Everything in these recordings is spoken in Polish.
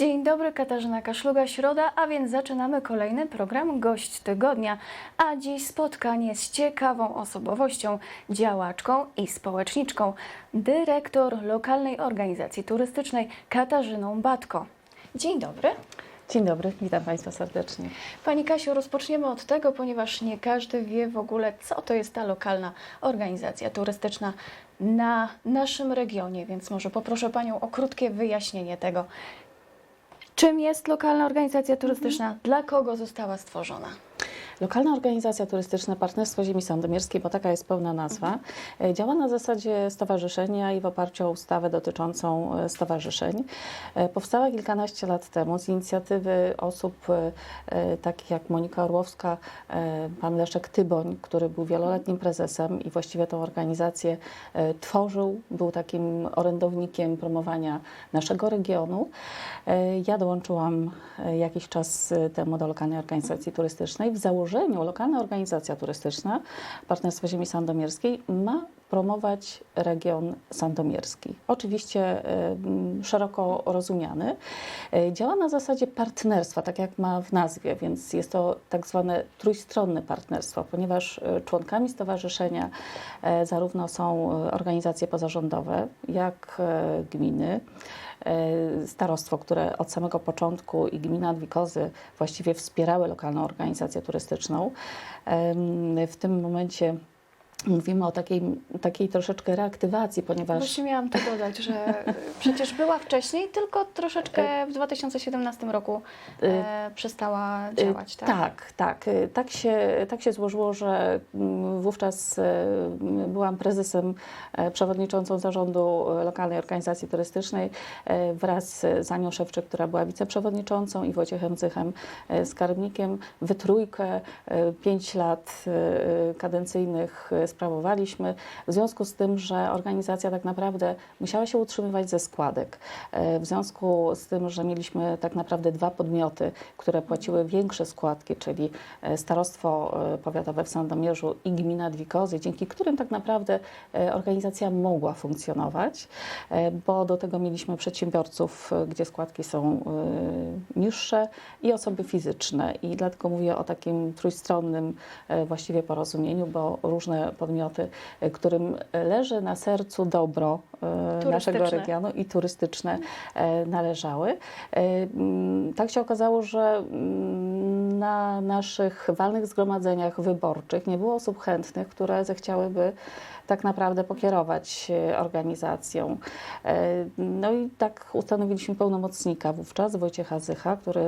Dzień dobry, Katarzyna Kaszluga, środa, a więc zaczynamy kolejny program Gość Tygodnia. A dziś spotkanie z ciekawą osobowością, działaczką i społeczniczką, dyrektor lokalnej organizacji turystycznej Katarzyną Batko. Dzień dobry. Dzień dobry, witam Państwa serdecznie. Pani Kasiu, rozpoczniemy od tego, ponieważ nie każdy wie w ogóle, co to jest ta lokalna organizacja turystyczna na naszym regionie, więc może poproszę Panią o krótkie wyjaśnienie tego. Czym jest lokalna organizacja turystyczna? Dla kogo została stworzona? Lokalna Organizacja Turystyczna Partnerstwo Ziemi Sandomierskiej, bo taka jest pełna nazwa, e, działa na zasadzie stowarzyszenia i w oparciu o ustawę dotyczącą e, stowarzyszeń. E, Powstała kilkanaście lat temu z inicjatywy osób takich jak Monika Orłowska, pan Leszek Tyboń, który był wieloletnim prezesem i właściwie tą organizację tworzył, był takim orędownikiem promowania naszego regionu. Ja dołączyłam jakiś czas temu do lokalnej organizacji turystycznej. W założeniu lokalna organizacja turystyczna Partnerstwo Ziemi Sandomierskiej ma promować region sandomierski. Oczywiście szeroko rozumiany. E, Działa na zasadzie partnerstwa, tak jak ma w nazwie, więc jest to tak zwane trójstronne partnerstwo, ponieważ e, członkami stowarzyszenia e, zarówno są organizacje pozarządowe, jak gminy, starostwo, które od samego początku i gmina Dwikozy właściwie wspierały lokalną organizację turystyczną. W tym momencie mówimy o takiej, takiej troszeczkę reaktywacji, ponieważ Właśnie miałam to dodać, że przecież była wcześniej, tylko troszeczkę w 2017 roku e, przestała działać, tak? Tak, tak. Tak się, tak się złożyło, że wówczas byłam prezesem, e, przewodniczącą zarządu e, lokalnej organizacji turystycznej e, wraz z Anią Szewczyk, która była wiceprzewodniczącą i Wojciechem Cychem, e, skarbnikiem. We trójkę e, pięć lat e, kadencyjnych e, sprawowaliśmy. W związku z tym, że organizacja tak naprawdę musiała się utrzymywać ze składek, e, w związku z tym, że mieliśmy tak naprawdę dwa podmioty, które płaciły większe składki, czyli e, Starostwo e, Powiatowe w Sandomierzu i Gmina Dwikozy, dzięki którym tak naprawdę organizacja mogła funkcjonować, bo do tego mieliśmy przedsiębiorców, gdzie składki są niższe i osoby fizyczne. I dlatego mówię o takim trójstronnym właściwie porozumieniu, bo różne podmioty, e, którym leży na sercu dobro e, naszego regionu i turystyczne e, należały. Mm, Tak się okazało, że mm, na naszych walnych zgromadzeniach wyborczych nie było osób chętnych, które zechciałyby tak naprawdę pokierować e, organizacją. E, No i tak ustanowiliśmy pełnomocnika wówczas, Wojciecha Zycha, który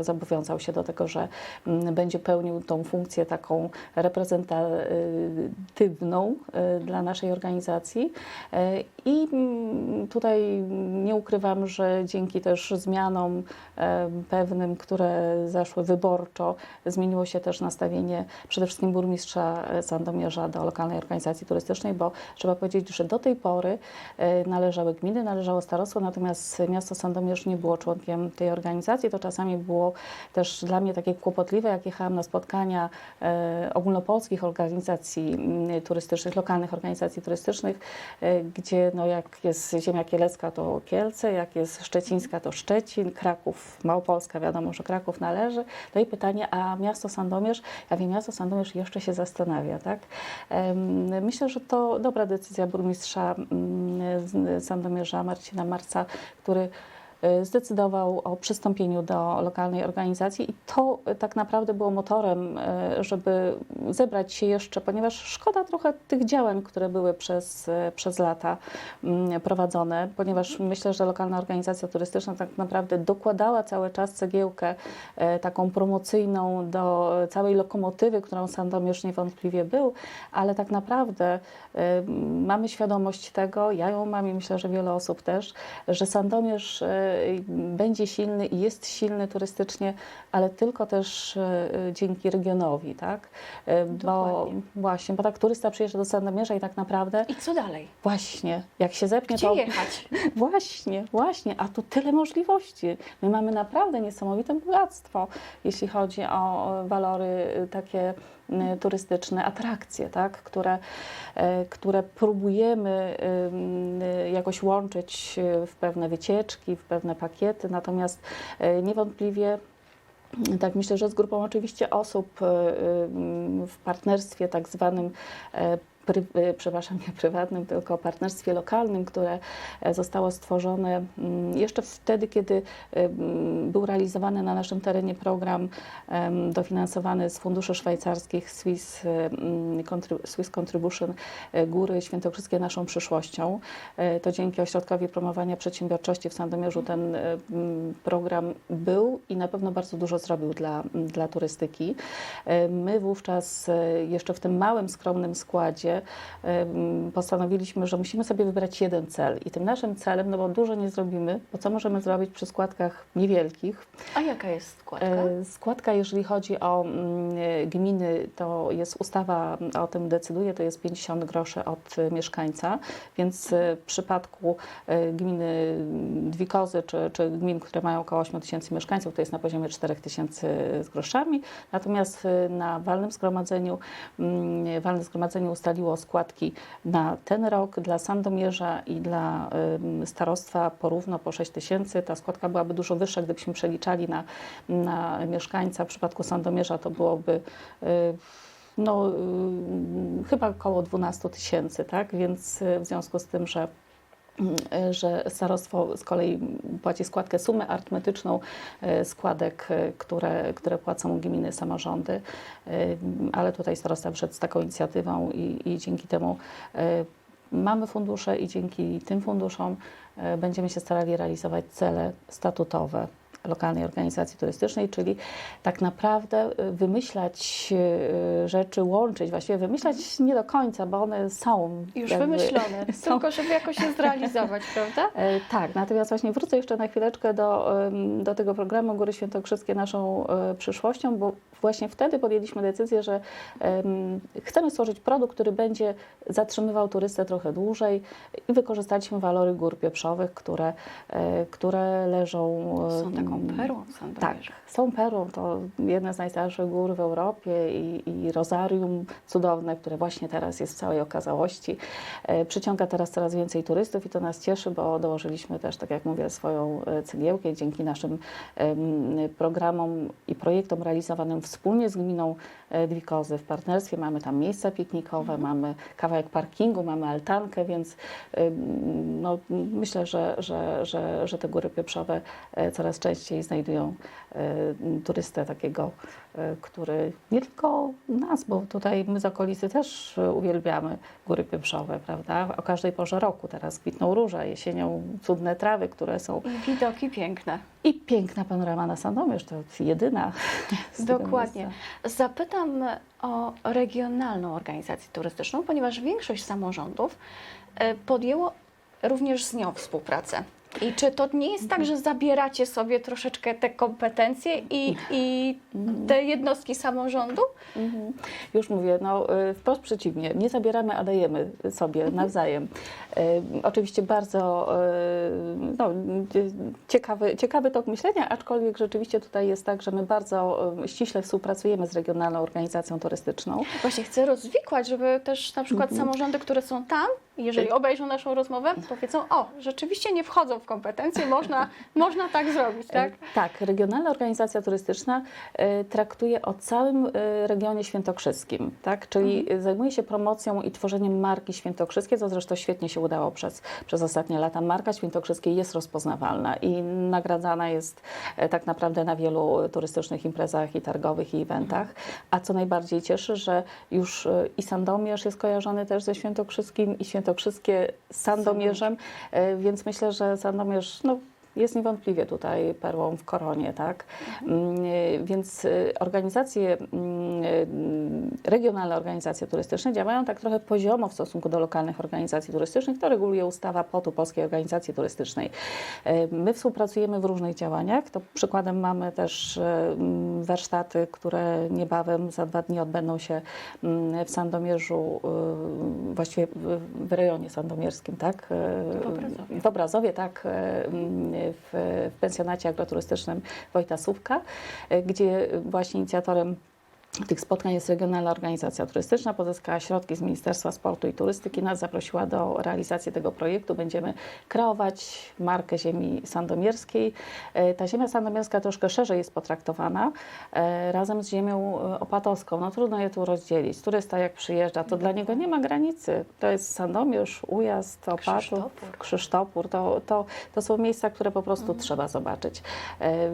zobowiązał się do tego, że mm, będzie pełnił tą funkcję taką reprezentatywną e, dla naszej organizacji. I mm, tutaj nie ukrywam, że dzięki też zmianom pewnym, które zaszły wyborczo, zmieniło się też nastawienie przede wszystkim burmistrza Sandomierza do lokalnej organizacji turystycznej, bo trzeba powiedzieć, że do tej pory e, należały gminy, należało starostwo, natomiast miasto Sandomierz nie było członkiem tej organizacji. To czasami było też dla mnie takie kłopotliwe, jak jechałam na spotkania e, ogólnopolskich organizacji mm, turystycznych, lokalnych organizacji turystycznych, e, gdzie no, jak jest ziemia kielecka, to Kielce, jak jest szczecińska, to Szczecin, Kraków, Małopolska, wiadomo, że Kraków należy. No i pytanie, a miasto Sandomierz? Ja wiem, miasto Sandomierz jeszcze się zastanawia, tak? Em, Myślę, że to dobra decyzja burmistrza mm, Sandomierza Marcina Marca, który zdecydował o przystąpieniu do lokalnej organizacji i to tak naprawdę było motorem, y, żeby zebrać się jeszcze, ponieważ szkoda trochę tych działań, które były przez, y, przez lata mm, prowadzone, ponieważ myślę, że lokalna organizacja turystyczna tak naprawdę dokładała cały czas cegiełkę e, taką promocyjną do całej lokomotywy, którą Sandomierz niewątpliwie był, ale tak naprawdę e, mamy świadomość tego, ja ją mam i myślę, że wiele osób też, że Sandomierz e, będzie silny i jest silny turystycznie, ale tylko też e, dzięki regionowi, tak? E, Bo Dokładnie. właśnie, bo tak turysta przyjeżdża do Sandomierza i tak naprawdę I co dalej? właśnie, jak się zepnie, Gdzie to jechać? Właśnie, właśnie, a tu tyle możliwości. My mamy naprawdę niesamowite bogactwo, jeśli chodzi o walory y, takie turystyczne atrakcje, tak? które, e, które próbujemy e, jakoś łączyć w pewne wycieczki, w pewne pakiety, natomiast niewątpliwie tak, myślę, że z grupą oczywiście osób w partnerstwie tak zwanym pry, e, przepraszam, nie prywatnym, tylko partnerstwie lokalnym, które e, zostało stworzone mm, jeszcze wtedy, kiedy ym, był realizowany na naszym terenie program dofinansowany z funduszy szwajcarskich Swiss, Contri- Swiss Contribution e, Góry Świętokrzyskie naszą przyszłością. E, To dzięki Ośrodkowi Promowania Przedsiębiorczości w Sandomierzu ten e, program był i na pewno bardzo dużo zrobił dla, dla turystyki. E, My wówczas e, jeszcze w tym małym, skromnym składzie m, postanowiliśmy, że musimy sobie wybrać jeden cel. I tym naszym celem, no bo dużo nie zrobimy, bo co możemy zrobić przy składkach niewielkich, A jaka jest składka? E, Składka, jeżeli chodzi o mm, e, gminy, to jest ustawa o tym decyduje, to jest 50 groszy od mieszkańca, więc w przypadku gminy Dwikozy czy, czy gmin, które mają około 8 tysięcy mieszkańców, to jest na poziomie 4 tysięcy z groszami, natomiast na walnym zgromadzeniu, mm, walne zgromadzenie ustaliło składki na ten rok dla Sandomierza i dla starostwa porówno po 6 tysięcy. Ta składka byłaby dużo wyższa, gdybyśmy przeliczali na, na mieszkańca. W przypadku Sandomierza to byłoby y, no, y, chyba około 12 tysięcy, tak? Więc y, w związku z tym, że że starostwo z kolei płaci składkę, sumę arytmetyczną y, składek, y, które, które płacą gminy, samorządy, y, ale tutaj starosta wszedł z taką inicjatywą i, i dzięki temu y, mamy fundusze i dzięki tym funduszom y, będziemy się starali realizować cele statutowe lokalnej organizacji turystycznej, czyli tak naprawdę y, wymyślać y, rzeczy, łączyć, właściwie wymyślać nie do końca, bo one są Już jakby- wymyślone, są tylko żeby jakoś je zrealizować, prawda? E, Tak, natomiast właśnie wrócę jeszcze na chwileczkę do, do tego programu Góry Świętokrzyskie naszą e, przyszłością, bo właśnie wtedy podjęliśmy decyzję, że em, chcemy stworzyć produkt, który będzie zatrzymywał turystę trochę dłużej i wykorzystaliśmy walory gór pieprzowych, które, e, które leżą... Są taką em, perłą Sandomierzu. tak, są perłą, to jedna z najstarszych gór w Europie i, i rozarium cudowne, które właśnie teraz jest w całej okazałości. E, przyciąga teraz coraz więcej turystów i to nas cieszy, bo dołożyliśmy też, tak jak mówię, swoją e, cegiełkę dzięki naszym em, programom i projektom realizowanym wspólnie z gminą e, Dwikozy w partnerstwie. Mamy tam miejsca piknikowe, mamy kawałek parkingu, mamy altankę, więc em, no, myślę, że, że, że, że te góry pieprzowe e, coraz częściej znajdują e, turystę takiego, e, który nie tylko nas, bo tutaj my z okolicy też uwielbiamy góry pieprzowe, prawda? O każdej porze roku teraz kwitną róże, jesienią cudne trawy, które są I widoki piękne. i piękna panorama na Sandomierz, to jedyna. z tego Dokładnie. Zapytam o regionalną organizację turystyczną, ponieważ większość samorządów e, podjęło również z nią współpracę. I czy to nie jest tak, że zabieracie sobie troszeczkę te kompetencje i, i te jednostki samorządu? Mhm. Już mówię, no y, wprost przeciwnie. Nie zabieramy, a dajemy sobie nawzajem. Y, Oczywiście bardzo y, no, ciekawy, ciekawy tok myślenia, aczkolwiek rzeczywiście tutaj jest tak, że my bardzo ściśle współpracujemy z Regionalną Organizacją Turystyczną. Właśnie chcę rozwikłać, żeby też na przykład samorządy, które są tam, jeżeli obejrzą naszą rozmowę, powiedzą, o, rzeczywiście nie wchodzą w kompetencje, można, można tak zrobić, tak? E, Tak, Regionalna Organizacja Turystyczna e, traktuje o całym e, regionie świętokrzyskim, tak? czyli e, zajmuje się promocją i tworzeniem marki świętokrzyskie, co zresztą świetnie się udało przez, przez ostatnie lata. Marka świętokrzyskiej jest rozpoznawalna i nagradzana jest tak naprawdę na wielu turystycznych imprezach i targowych i eventach. A co najbardziej cieszy, że już i Sandomierz jest kojarzony też ze świętokrzyskim i świętokrzyskie z Sandomierzem, więc myślę, że Sandomierz no, jest niewątpliwie tutaj perłą w koronie, tak? Mm, y, Więc y, organizacje, mm, y, regionalne organizacje turystyczne działają tak trochę poziomo w stosunku do lokalnych organizacji turystycznych. To reguluje ustawa POTU, Polskiej Organizacji Turystycznej. My współpracujemy w różnych działaniach. To przykładem mamy też mm, warsztaty, które niebawem za dwa dni odbędą się w Sandomierzu, właściwie w, rejonie sandomierskim, tak? W Obrazowie. w Obrazowie, tak, e, w, w pensjonacie agroturystycznym Wojta Sówka, e, gdzie właśnie inicjatorem tych spotkań jest Regionalna Organizacja Turystyczna. Pozyskała środki z Ministerstwa Sportu i Turystyki. Nas zaprosiła do realizacji tego projektu. Będziemy kreować markę ziemi sandomierskiej. E, Ta ziemia sandomierska troszkę szerzej jest potraktowana e, razem z ziemią e, opatowską. No trudno je tu rozdzielić. Turysta jak przyjeżdża, to dla niego nie ma granicy. To jest Sandomierz, Ujazd, Opatów, Krzysztopór. Krzysztopór. To, to, to są miejsca, które po prostu trzeba zobaczyć.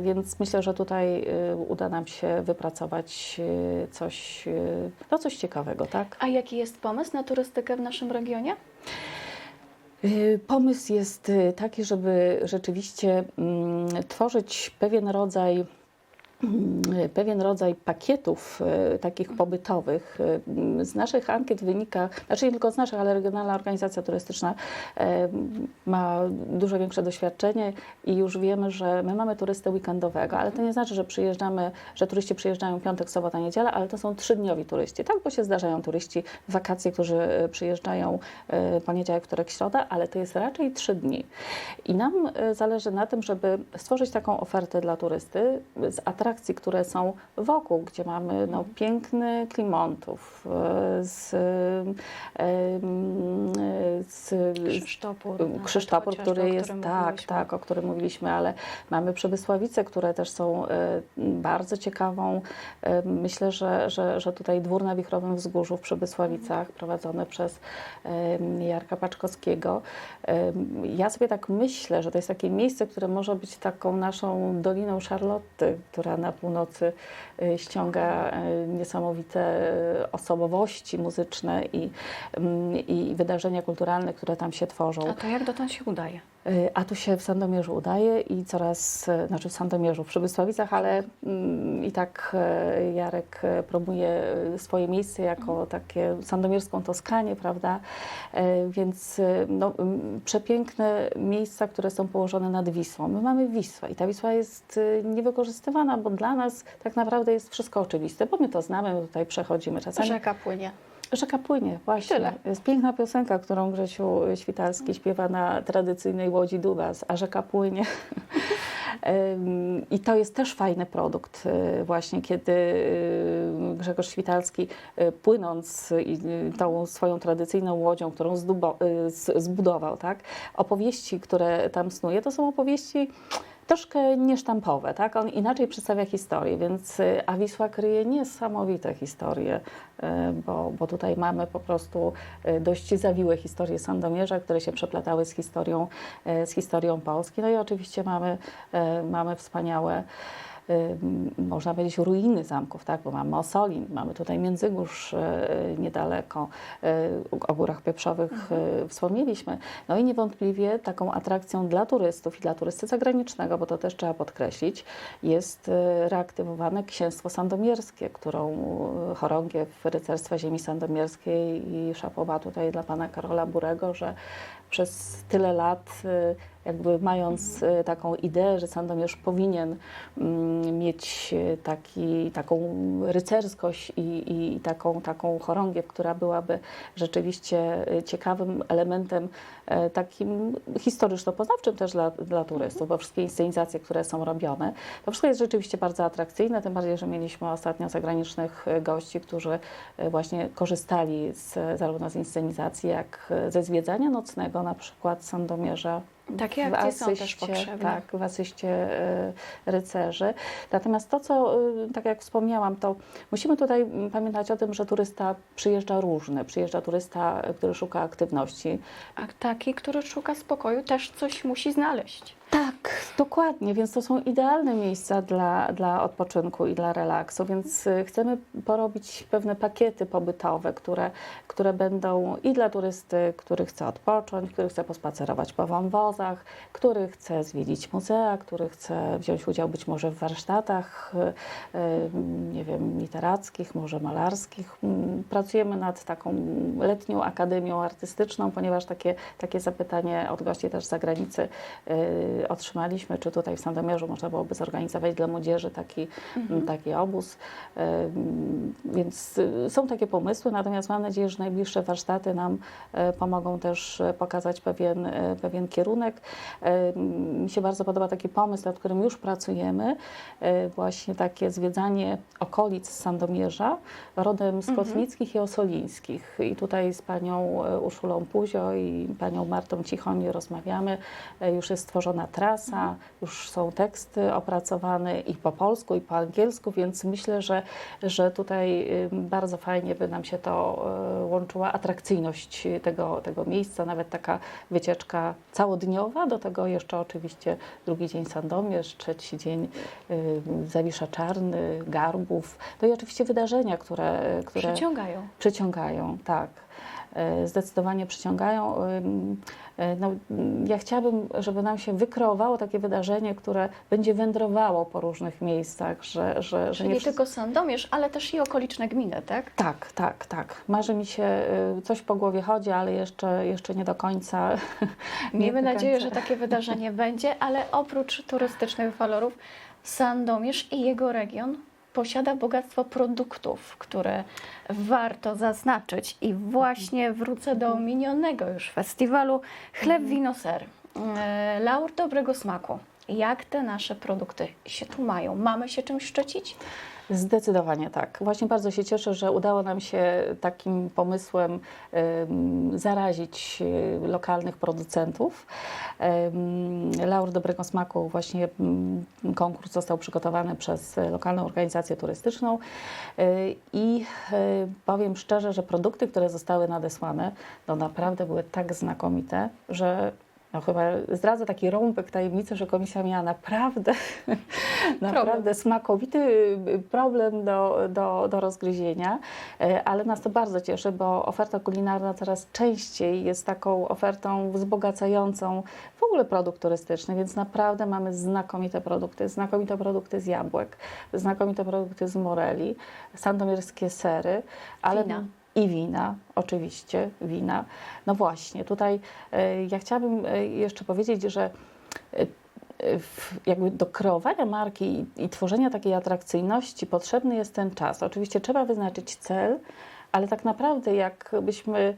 Więc myślę, że tutaj uda nam się wypracować coś, e, no coś ciekawego, tak? A jaki jest pomysł na turystykę w naszym regionie? Y, Pomysł jest y, taki, żeby rzeczywiście mm, tworzyć pewien rodzaj pewien rodzaj pakietów y, takich pobytowych. Y, mm, Z naszych ankiet wynika, znaczy nie tylko z naszych, ale Regionalna Organizacja Turystyczna ma dużo większe doświadczenie i już wiemy, że my mamy turystę weekendowego, ale to nie znaczy, że przyjeżdżamy, że turyści przyjeżdżają piątek, sobota, niedziela, ale to są trzydniowi turyści, tak? Bo się zdarzają turyści wakacje, którzy przyjeżdżają poniedziałek, wtorek, środa, ale to jest raczej trzy dni. I nam zależy na tym, żeby stworzyć taką ofertę dla turysty z atrakcji, które są wokół, gdzie mamy no, piękny Klimontów, y, z, y, z, Krzysztopór. chociażby, który jest, tak, mówiliśmy. tak, o którym mówiliśmy, ale mamy Przemysławice, które też są e, bardzo ciekawą. e, Myślę, że, że, że tutaj dwór na Wichrowym Wzgórzu w Przemysławicach, prowadzony przez e, Jarka Paczkowskiego. E, Ja sobie tak myślę, że to jest takie miejsce, które może być taką naszą Doliną Szarlotty, która na północy e, ściąga e, niesamowite e, osobowości muzyczne i, mm, i wydarzenia kulturalne, które tam się tworzą. A to jak dotąd się udaje? Y, A tu się w Sandomierzu udaje i coraz, y, znaczy w Sandomierzu, w Przemysławicach, ale mm, i tak y, Jarek promuje swoje miejsce jako takie sandomierską Toskanię, prawda? Więc no, przepiękne miejsca, które są położone nad Wisłą. My mamy Wisłę i ta Wisła jest niewykorzystywana, bo dla nas tak naprawdę jest wszystko oczywiste, bo my to znamy, my tutaj przechodzimy czasami. Rzeka płynie. Rzeka płynie, właśnie. Tyle. Jest piękna piosenka, którą Grzesiu Świtalski śpiewa na tradycyjnej łodzi Dubas, a rzeka płynie. I to jest też fajny produkt, y, właśnie kiedy y, Grzegorz Świtalski y, płynąc tą swoją tradycyjną łodzią, którą zbudował, tak? opowieści, które tam snuje, to są opowieści troszkę niesztampowe, tak? On inaczej przedstawia historię, więc y, a Wisła kryje niesamowite historie, y, bo, bo tutaj mamy po prostu y, dość zawiłe historie Sandomierza, które się przeplatały z historią, z historią Polski. No i oczywiście mamy, mamy wspaniałe można powiedzieć, ruiny zamków, tak? bo mamy Osolin, mamy tutaj Międzygórz y, niedaleko, y, o Górach Pieprzowych y, wspomnieliśmy. No i niewątpliwie taką atrakcją dla turystów i dla turysty zagranicznego, bo to też trzeba podkreślić, jest y, reaktywowane Księstwo Sandomierskie, którą y, chorągiew Rycerstwa Ziemi Sandomierskiej i szapoba tutaj dla pana Karola Burego, że przez tyle lat y, jakby mając y, taką ideę, że Sandomierz powinien mm, mieć y, taki, taką rycerskość i, i taką, taką chorągiew, która byłaby rzeczywiście y, ciekawym elementem e, takim historyczno-poznawczym też dla, dla turystów, bo wszystkie inscenizacje, które są robione, to wszystko jest rzeczywiście bardzo atrakcyjne, tym bardziej, że mieliśmy ostatnio zagranicznych e, gości, którzy e, właśnie korzystali z, zarówno z inscenizacji, jak e, ze zwiedzania nocnego, na przykład Sandomierza Takie akcje są też asyście, potrzebne. Tak, w asyście y, rycerzy. Natomiast to, co, y, tak jak wspomniałam, to musimy tutaj mm, pamiętać o tym, że turysta przyjeżdża różny. Przyjeżdża turysta, y, który szuka aktywności. A taki, który szuka spokoju, też coś musi znaleźć. Tak, dokładnie, więc to są idealne miejsca dla, dla odpoczynku i dla relaksu, więc y, chcemy porobić pewne pakiety pobytowe, które, które będą i dla turysty, który chce odpocząć, który chce pospacerować po wąwozach, który chce zwiedzić muzea, który chce wziąć udział być może w warsztatach, y, y, nie wiem, literackich, może malarskich. Mm, Pracujemy nad taką letnią akademią artystyczną, ponieważ takie, takie zapytanie od gości też z zagranicy otrzymaliśmy. Myśleliśmy, czy tutaj w Sandomierzu można byłoby zorganizować dla młodzieży taki, taki obóz. Więc y, są takie pomysły, natomiast mam nadzieję, że najbliższe warsztaty nam e, pomogą też e, pokazać pewien, e, pewien kierunek. Mi się bardzo podoba taki pomysł, nad którym już pracujemy, właśnie takie zwiedzanie okolic Sandomierza, rodem z Kotlickich i Osolińskich. I tutaj z panią Urszulą Puzio i panią Martą Cichoń rozmawiamy. Już jest stworzona trasa, już są teksty opracowane i po polsku, i po angielsku, więc myślę, że, że tutaj y, bardzo fajnie by nam się to e, łączyła atrakcyjność tego, tego miejsca, nawet taka wycieczka całodniowa, do tego jeszcze oczywiście drugi dzień Sandomierz, trzeci dzień y, Zawisza Czarny, Garbów, no i oczywiście wydarzenia, które, które Przyciągają. przyciągają, tak. E, Zdecydowanie przyciągają. E, No, ja chciałabym, żeby nam się wykreowało takie wydarzenie, które będzie wędrowało po różnych miejscach, że, że, że nie nie wszyscy- tylko Sandomierz, ale też i okoliczne gminy, tak? tak, tak, tak. Marzy mi się, y, coś po głowie chodzi, ale jeszcze, jeszcze nie do końca. Miejmy do nadzieję, że takie wydarzenie będzie, ale oprócz turystycznych walorów, Sandomierz i jego region posiada bogactwo produktów, które warto zaznaczyć. I właśnie wrócę do minionego już festiwalu Chleb, wino, ser. E, Laur dobrego smaku. Jak te nasze produkty się tu mają? Mamy się czymś szczycić? Zdecydowanie tak. Właśnie bardzo się cieszę, że udało nam się takim pomysłem em, zarazić e, lokalnych producentów. Laur Dobrego Smaku, właśnie mm, konkurs został przygotowany przez lokalną organizację turystyczną e, i e, powiem szczerze, że produkty, które zostały nadesłane, no naprawdę były tak znakomite, że no chyba zdradzę taki rąbek tajemnicy, że komisja miała naprawdę, naprawdę smakowity y, problem do, do, do rozgryzienia, E, ale nas to bardzo cieszy, bo oferta kulinarna coraz częściej jest taką ofertą wzbogacającą w ogóle produkt turystyczny, więc naprawdę mamy znakomite produkty, znakomite produkty z jabłek, znakomite produkty z moreli, sandomierskie sery, ale Wina. I wina, oczywiście, wina. No właśnie, tutaj e, ja chciałabym e, jeszcze powiedzieć, że e, jakby do kreowania marki i, i tworzenia takiej atrakcyjności potrzebny jest ten czas. Oczywiście trzeba wyznaczyć cel, ale tak naprawdę jakbyśmy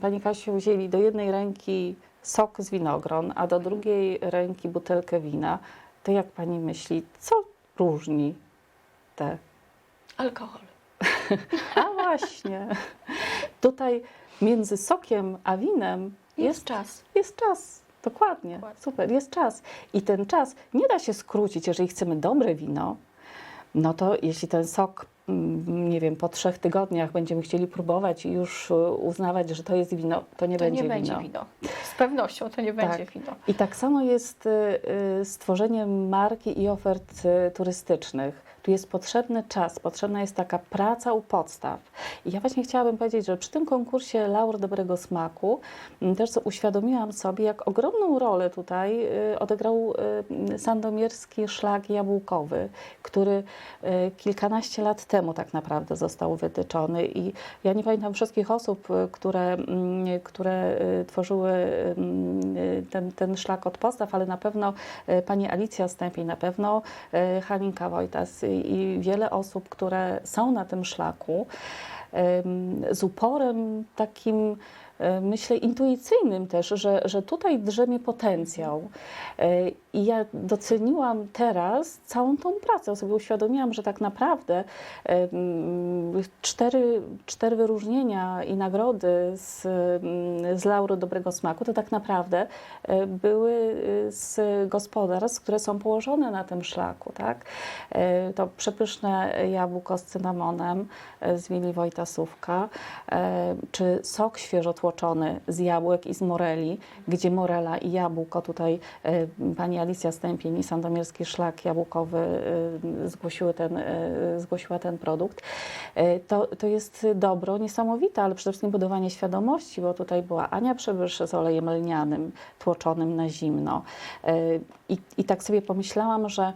Pani Kasiu wzięli do jednej ręki sok z winogron, a do drugiej ręki butelkę wina, to jak Pani myśli, co różni te Alkohol. a właśnie. Tutaj między sokiem a winem Jest jest, czas. jest czas. Dokładnie. Dokładnie. Super, jest czas. I ten czas nie da się skrócić, jeżeli chcemy dobre wino. No to jeśli ten sok, nie wiem, po trzech tygodniach będziemy chcieli próbować i już y, uznawać, że to jest wino, to nie To będzie nie wino. będzie wino. Z pewnością to nie będzie Tak. wino. I tak samo jest y, y, z tworzeniem marki i ofert turystycznych. Tu jest potrzebny czas, potrzebna jest taka praca u podstaw. I ja właśnie chciałabym powiedzieć, że przy tym konkursie Laur Dobrego Smaku m, też uświadomiłam sobie, jak ogromną rolę tutaj odegrał sandomierski szlak jabłkowy, który kilkanaście lat temu tak naprawdę został wytyczony. I ja nie pamiętam wszystkich osób, y, które, mm, które y, tworzyły mm, y, ten, ten szlak od podstaw, ale na pewno y, pani Alicja Stępień, na pewno y, Halinka Wojtas i, wiele osób, które są na tym szlaku z uporem takim y, myślę intuicyjnym też, że, że tutaj drzemie potencjał. Y, I ja doceniłam teraz całą tą pracę. Sobie uświadomiłam, że tak naprawdę ym, cztery, cztery wyróżnienia i nagrody z, z Lauru Dobrego Smaku to tak naprawdę były z gospodarstw, które są położone na tym szlaku. Tak? To przepyszne jabłko z cynamonem z Willi Wojtasówka, czy sok świeżo tłoczony z jabłek i z moreli, gdzie morela i jabłko tutaj y, pani Alicja Stępień i Sandomierski Szlak Jabłkowy y, zgłosiły ten, y, zgłosiła ten produkt. To, to jest dobro niesamowite, ale przede wszystkim budowanie świadomości, bo tutaj była Ania Przybysz z olejem lnianym, tłoczonym na zimno. I, i tak sobie pomyślałam, że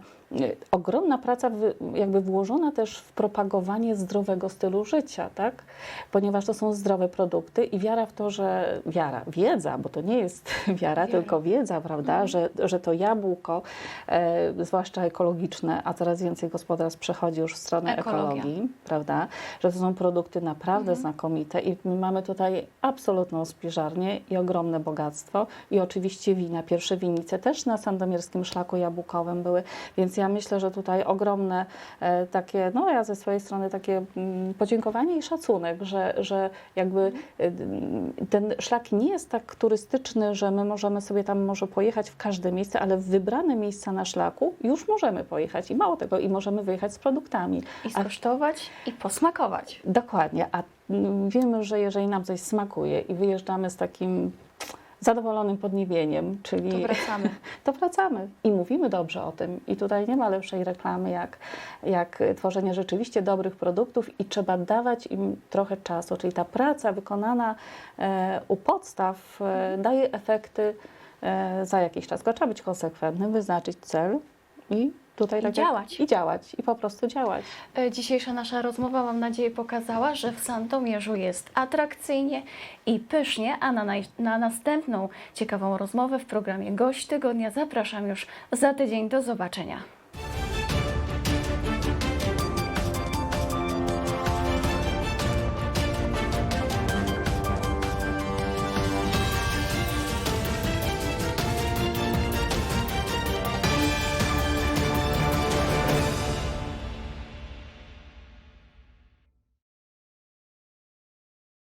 ogromna praca jakby włożona też w propagowanie zdrowego stylu życia, tak? Ponieważ to są zdrowe produkty i wiara w to, że wiara, wiedza, bo to nie jest wiara, tylko wiedza, prawda, że, że to jabłko, e, zwłaszcza ekologiczne, a coraz więcej gospodarstw przechodzi już w stronę Ekologia. ekologii, prawda, że to są produkty naprawdę znakomite i my mamy tutaj absolutną spiżarnię i ogromne bogactwo i oczywiście wina. Pierwsze winnice też na sandomierskim szlaku jabłkowym były, więc ja myślę, że tutaj ogromne e, takie, no ja ze swojej strony takie mm, podziękowanie i szacunek, że, że jakby e, ten szlak nie jest tak turystyczny, że my możemy sobie tam może pojechać w każde miejsce, ale w wybrane miejsca na szlaku już możemy pojechać i mało tego, i możemy wyjechać z produktami. I skosztować, i posmakować. Dokładnie, a mm, wiemy, że jeżeli nam coś smakuje i wyjeżdżamy z takim zadowolonym podniebieniem, czyli To wracamy. to wracamy i mówimy dobrze o tym. I tutaj nie ma lepszej reklamy jak, jak tworzenie rzeczywiście dobrych produktów i trzeba dawać im trochę czasu, czyli ta praca wykonana e, u podstaw e, daje efekty e, za jakiś czas. Tylko trzeba być konsekwentnym, wyznaczyć cel i tutaj I tak jak- działać. I działać, i po prostu działać. E, Dzisiejsza nasza rozmowa, mam nadzieję, pokazała, że w Sandomierzu jest atrakcyjnie i pysznie, a na, naj- na następną ciekawą rozmowę w programie Gość Tygodnia zapraszam już za tydzień. Do zobaczenia.